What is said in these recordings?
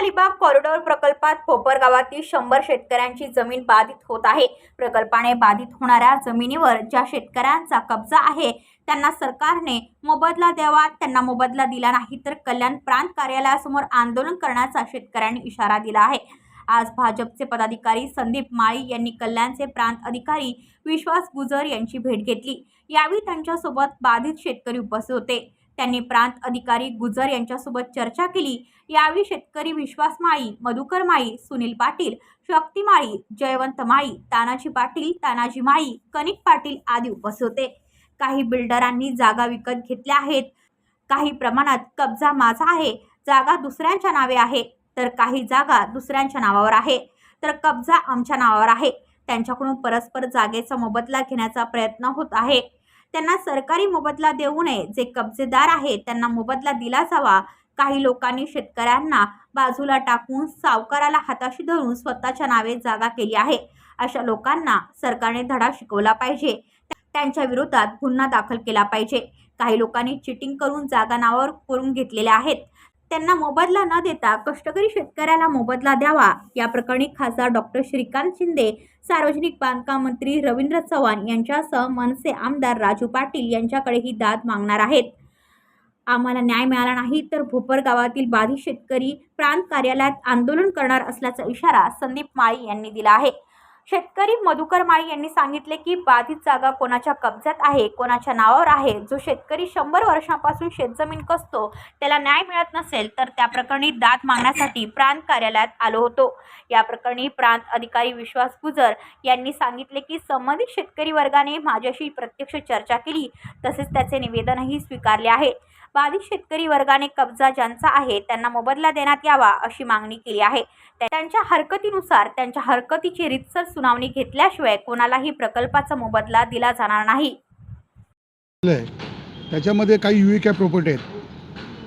Alibag corridor प्रकल्पात भोपर गावातील शंभर शेतकऱ्यांची जमीन बाधित होत आहे. प्रकल्पाने बाधित होणाऱ्या जमिनीवर ज्या शेतकऱ्यांचा कब्जा आहे त्यांना सरकारने मोबदला द्यावा त्यांना मोबदला दिला नाही तर कल्याण प्रांत कार्यालयासमोर आंदोलन करण्याचा शेतकऱ्यांनी इशारा दिला आहे. आज भाजपचे पदाधिकारी संदीप माळी यांनी कल्याणचे प्रांत अधिकारी विश्वास गुजर यांची भेट घेतली. यावेळी त्यांच्यासोबत बाधित शेतकरी उपस्थित होते. त्यांनी प्रांत अधिकारी गुजर यांच्यासोबत चर्चा केली. यावेळी शेतकरी विश्वास माळी मधुकर माळी सुनील पाटील शक्ती माळी जयवंत माळी तानाजी पाटील तानाजी माळी कनिक पाटील आदी उपस्थित होते. काही बिल्डरांनी जागा विकत घेतल्या आहेत. काही प्रमाणात कब्जा माझा आहे. जागा दुसऱ्यांच्या नावे आहे. तर काही जागा दुसऱ्यांच्या नावावर आहे. तर कब्जा आमच्या नावावर आहे. त्यांच्याकडून परस्पर जागेचा मोबदला घेण्याचा प्रयत्न होत आहे. त्यांना सरकारी मोबदला देऊ नये. जे कब्जेदार आहेत त्यांना मोबदला दिला जावा. काही लोकांनी शेतकऱ्यांना बाजूला टाकून सावकाराला हाताशी धरून स्वतःच्या नावे जागा केली आहे. अशा लोकांना सरकारने धडा शिकवला पाहिजे. त्यांच्या विरोधात गुन्हा दाखल केला पाहिजे. काही लोकांनी चिटिंग करून जागा नावावर करून घेतलेल्या आहेत. त्यांना मोबदला न देता कष्टकरी शेतकऱ्याला मोबदला द्यावा. या प्रकरणी खासदार डॉक्टर श्रीकांत शिंदे सार्वजनिक बांधकाम मंत्री रवींद्र चव्हाण यांच्यासह मनसे आमदार राजू पाटील यांच्याकडे ही दाद मागणार आहेत. आम्हाला न्याय मिळाला नाही तर भोपर गावातील बाधित शेतकरी प्रांत कार्यालयात आंदोलन करणार असल्याचा इशारा संदीप माळी यांनी दिला आहे. शेतकरी मधुकर माळी यांनी सांगितले की बाधित जागा कोणाच्या कब्जात आहे कोणाच्या नावावर आहे? जो शेतकरी शंभर वर्षांपासून शेतजमीन कसतो त्याला न्याय मिळत नसेल तर त्या प्रकरणी दाद मागण्यासाठी प्रांत कार्यालयात आलो होतो. या प्रकरणी प्रांत अधिकारी विश्वास गुजर यांनी सांगितले की संबंधित शेतकरी वर्गाने माझ्याशी प्रत्यक्ष चर्चा केली तसेच त्याचे निवेदनही स्वीकारले आहे. बाधित शेतकरी वर्गाने कब्जा ज्यांचा आहे त्यांना मोबदला देण्यात यावा अशी मागणी केली आहे. त्या- त्यांच्या हरकतीनुसार त्यांच्या हरकतीची रितसर सुनावणी घेतल्याशिवाय कोणालाही प्रकल्पाचा मोबदला दिला जाणार नाही. त्याच्यामध्ये काही यू कॅप प्रॉपर्टी आहेत.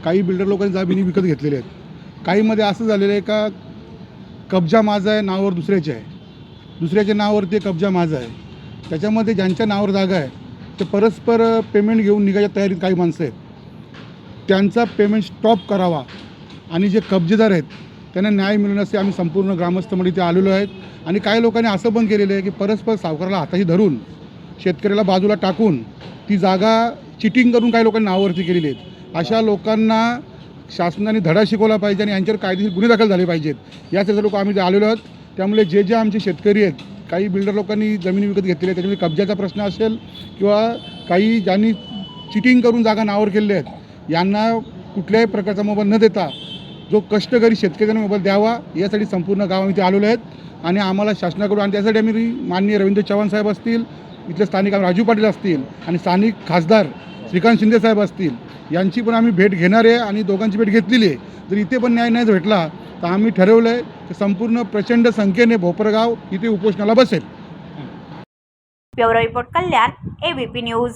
काही बिल्डर लोकांनी जमिनी विकत घेतलेल्या आहेत. काहीमध्ये असं झालेलं आहे का कब्जा माझा आहे नावावर दुसऱ्याचे आहे. दुसऱ्याच्या नावावर ते कब्जा माझा आहे. त्याच्यामध्ये ज्यांच्या नावावर जागा आहे ते परस्पर पेमेंट घेऊन निघायच्या तयारीत काही माणसं आहेत. त्यांचा पेमेंट स्टॉप करावा. आणि जे कब्जेदार आहेत त्यांना न्याय मिळण्यासाठी आम्ही संपूर्ण ग्रामस्थमध्ये ते आलेलो आहेत. आणि काही लोकांनी असं पण केलेलं आहे की परस्पर सावकाराला हाताशी धरून शेतकऱ्याला बाजूला टाकून ती जागा चिटिंग करून काही लोकांनी नावावरती केलेली आहेत. अशा लोकांना शासनाने धडा शिकवला पाहिजे आणि यांच्यावर कायदेशीर गुन्हे दाखल झाले पाहिजेत. यासाठी लोक आम्ही आलेलो आहोत. त्यामुळे जे जे आमचे शेतकरी आहेत काही बिल्डर लोकांनी जमिनी विकत घेतलेली आहे त्याच्यामध्ये कब्जाचा प्रश्न असेल किंवा काही ज्यांनी चिटिंग करून जागा नावावर केलेल्या आहेत यांना कुठल्याही प्रकारचा मोबाईल न देता जो कष्टकरी शेतकऱ्यांना मोबाईल द्यावा यासाठी संपूर्ण गाव आम्ही इथे आलेलो आहेत. आणि आम्हाला शासनाकडून आणि त्यासाठी आम्ही माननीय रवींद्र चव्हाण साहेब असतील इथले स्थानिक आम्ही राजू पाटील असतील आणि स्थानिक खासदार श्रीकांत शिंदे साहेब असतील यांची पण आम्ही भेट घेणार आहे आणि दोघांची भेट घेतलेली आहे. जर इथे पण न्याय नाही भेटला तर आम्ही ठरवलं आहे की संपूर्ण प्रचंड संख्येने भोपरगाव इथे उपोषणाला बसेल. Bureau report Kalyan ABP news